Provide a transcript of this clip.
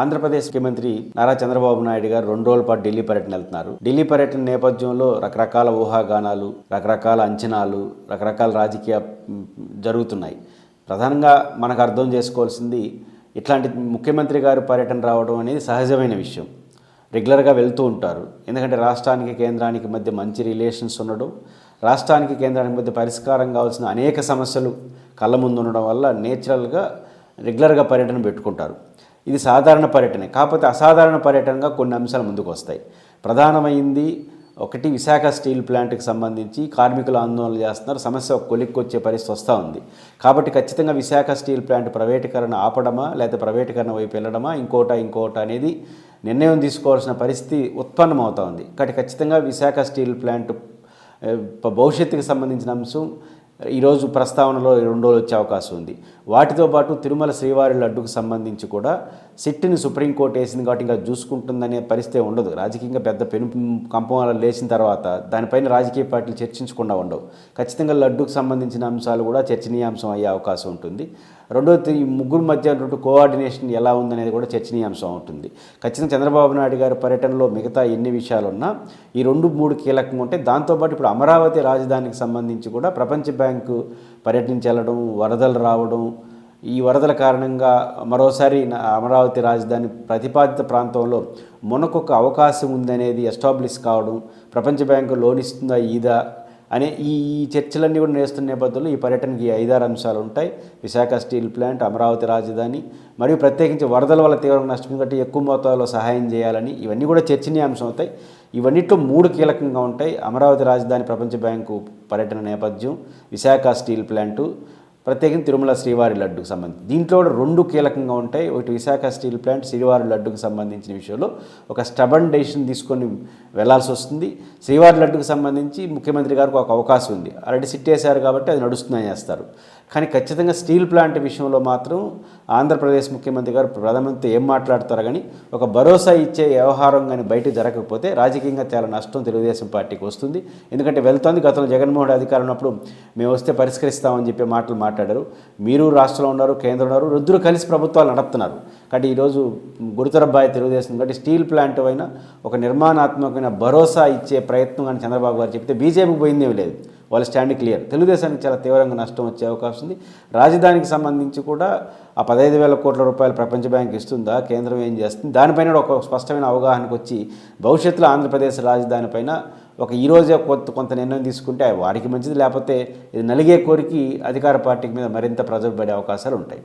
ఆంధ్రప్రదేశ్ ముఖ్యమంత్రి నారా చంద్రబాబు నాయుడు గారు రెండు రోజుల పాటు ఢిల్లీ పర్యటన వెళ్తున్నారు. ఢిల్లీ పర్యటన నేపథ్యంలో రకరకాల ఊహాగానాలు రకరకాల అంచనాలు రకరకాల రాజకీయ జరుగుతున్నాయి. ప్రధానంగా మనకు అర్థం చేసుకోవాల్సింది ఇట్లాంటి ముఖ్యమంత్రి గారు పర్యటన రావడం అనేది సహజమైన విషయం. రెగ్యులర్గా వెళ్తూ ఉంటారు. ఎందుకంటే రాష్ట్రానికి కేంద్రానికి మధ్య మంచి రిలేషన్స్ ఉండడం రాష్ట్రానికి కేంద్రానికి మధ్య పరిష్కారం కావాల్సిన అనేక సమస్యలు కళ్ళ ముందు ఉండడం వల్ల నేచురల్గా రెగ్యులర్గా పర్యటన పెట్టుకుంటారు. ఇది సాధారణ పర్యటన. కాకపోతే అసాధారణ పర్యటనగా కొన్ని అంశాలు ముందుకు వస్తాయి ప్రధానమైంది ఒకటి విశాఖ స్టీల్ ప్లాంట్కి సంబంధించి కార్మికులు ఆందోళన చేస్తున్నారు. సమస్య కొలిక్కొచ్చే వచ్చే పరిస్థితి వస్తూ ఉంది. కాబట్టి ఖచ్చితంగా విశాఖ స్టీల్ ప్లాంట్ ప్రైవేటీకరణ ఆపడమా లేకపోతే ప్రైవేటీకరణ వైపు వెళ్ళడమా ఇంకోట ఇంకోట అనేది నిర్ణయం తీసుకోవాల్సిన పరిస్థితి ఉత్పన్నమవుతోంది కాబట్టి ఖచ్చితంగా విశాఖ స్టీల్ ప్లాంట్ భవిష్యత్తుకి సంబంధించిన అంశం ఈరోజు ప్రస్తావనలో రెండు రోజులు వచ్చే అవకాశం ఉంది. వాటితో పాటు తిరుమల శ్రీవారి లడ్డుకు సంబంధించి కూడా సిట్టిని సుప్రీంకోర్టు వేసింది కాబట్టి ఇంకా చూసుకుంటుందనే పరిస్థితి ఉండదు. రాజకీయంగా పెద్ద పెను కంపం లేచిన తర్వాత దానిపైన రాజకీయ పార్టీలు చర్చించకుండా ఉండవు. ఖచ్చితంగా లడ్డుకు సంబంధించిన అంశాలు కూడా చర్చనీయాంశం అయ్యే అవకాశం ఉంటుంది. రెండోది ఈ ముగ్గురు మధ్య ఉన్నటువంటి కోఆర్డినేషన్ ఎలా ఉందనేది కూడా చర్చనీయాంశం ఉంటుంది ఖచ్చితంగా చంద్రబాబు నాయుడు గారి పర్యటనలో మిగతా ఎన్ని విషయాలు ఉన్నా ఈ రెండు మూడు కీలకం ఉంటే దాంతోపాటు ఇప్పుడు అమరావతి రాజధానికి సంబంధించి కూడా ప్రపంచ బ్యాంకు పర్యటించెళ్ళడం వరదలు రావడం ఈ వరదల కారణంగా మరోసారి అమరావతి రాజధాని ప్రతిపాదిత ప్రాంతంలో మునకొక అవకాశం ఉందనేది ఎస్టాబ్లిష్ కావడం ప్రపంచ బ్యాంకు లోన్ ఇస్తుందా ఈదా అనే ఈ చర్చలన్నీ కూడా నేస్తున్న నేపథ్యంలో ఈ పర్యటనకి ఈ ఐదారు అంశాలు ఉంటాయి. విశాఖ స్టీల్ ప్లాంట్ అమరావతి రాజధాని మరియు ప్రత్యేకించి వరదల వల్ల తీవ్రంగా నష్టం కంటే ఎక్కువ మోతాదులో సహాయం చేయాలని ఇవన్నీ కూడా చర్చనీయాంశం అవుతాయి. ఇవన్నిట్లో మూడు కీలకంగా ఉంటాయి. అమరావతి రాజధాని ప్రపంచ బ్యాంకు పర్యటన నేపథ్యం విశాఖ స్టీల్ ప్లాంటు ప్రత్యేకించి తిరుమల శ్రీవారి లడ్డుకు సంబంధించి. దీంట్లో కూడా రెండు కీలకంగా ఉంటాయి. ఒకటి విశాఖ స్టీల్ ప్లాంట్ శ్రీవారి లడ్డుకు సంబంధించిన విషయంలో ఒక స్టబన్ డెసిషన్ తీసుకొని వెళ్ళాల్సి వస్తుంది. శ్రీవారి లడ్డుకు సంబంధించి ముఖ్యమంత్రి గారికి ఒక అవకాశం ఉంది. ఆల్రెడీ సిట్టేశారు కాబట్టి అది నడుస్తుందని చేస్తారు. కానీ ఖచ్చితంగా స్టీల్ ప్లాంట్ విషయంలో మాత్రం ఆంధ్రప్రదేశ్ ముఖ్యమంత్రి గారు ప్రధానమంత్రి ఏం మాట్లాడతారు కానీ ఒక భరోసా ఇచ్చే వ్యవహారం కానీ బయట జరగకపోతే రాజకీయంగా చాలా నష్టం తెలుగుదేశం పార్టీకి వస్తుంది. ఎందుకంటే వెళ్తోంది గతంలో జగన్మోహన్ అధికారం ఉన్నప్పుడు మేము వస్తే పరిష్కరిస్తామని చెప్పే మాటలు మాట్లాడారు. మీరు రాష్ట్రంలో ఉన్నారు కేంద్రం ఉన్నారు రుద్దురు కలిసి ప్రభుత్వాలు నడుపుతున్నారు. కాబట్టి ఈరోజు గురుతరబ్బాయి తెలుగుదేశం. కాబట్టి స్టీల్ ప్లాంట్ అయినా ఒక నిర్మాణాత్మకమైన భరోసా ఇచ్చే ప్రయత్నం కానీ చంద్రబాబు గారు చెప్తే బీజేపీకి పోయిందేమీ లేదు. వాళ్ళ స్టాండ్ క్లియర్. తెలుగుదేశానికి చాలా తీవ్రంగా నష్టం వచ్చే అవకాశం ఉంది. రాజధానికి సంబంధించి కూడా ఆ పదహైదు వేల కోట్ల రూపాయలు ప్రపంచ బ్యాంక్ ఇస్తుందా? కేంద్రం ఏం చేస్తుంది? దానిపైన ఒక స్పష్టమైన అవగాహనకు వచ్చి భవిష్యత్తులో ఆంధ్రప్రదేశ్ రాజధాని పైన ఒక ఈరోజే కొంత కొంత నిర్ణయం తీసుకుంటే వారికి మంచిది లేకపోతే ఇది నలిగే కోరికి అధికార పార్టీకి మీద మరింత ప్రజలు పడే అవకాశాలు ఉంటాయి.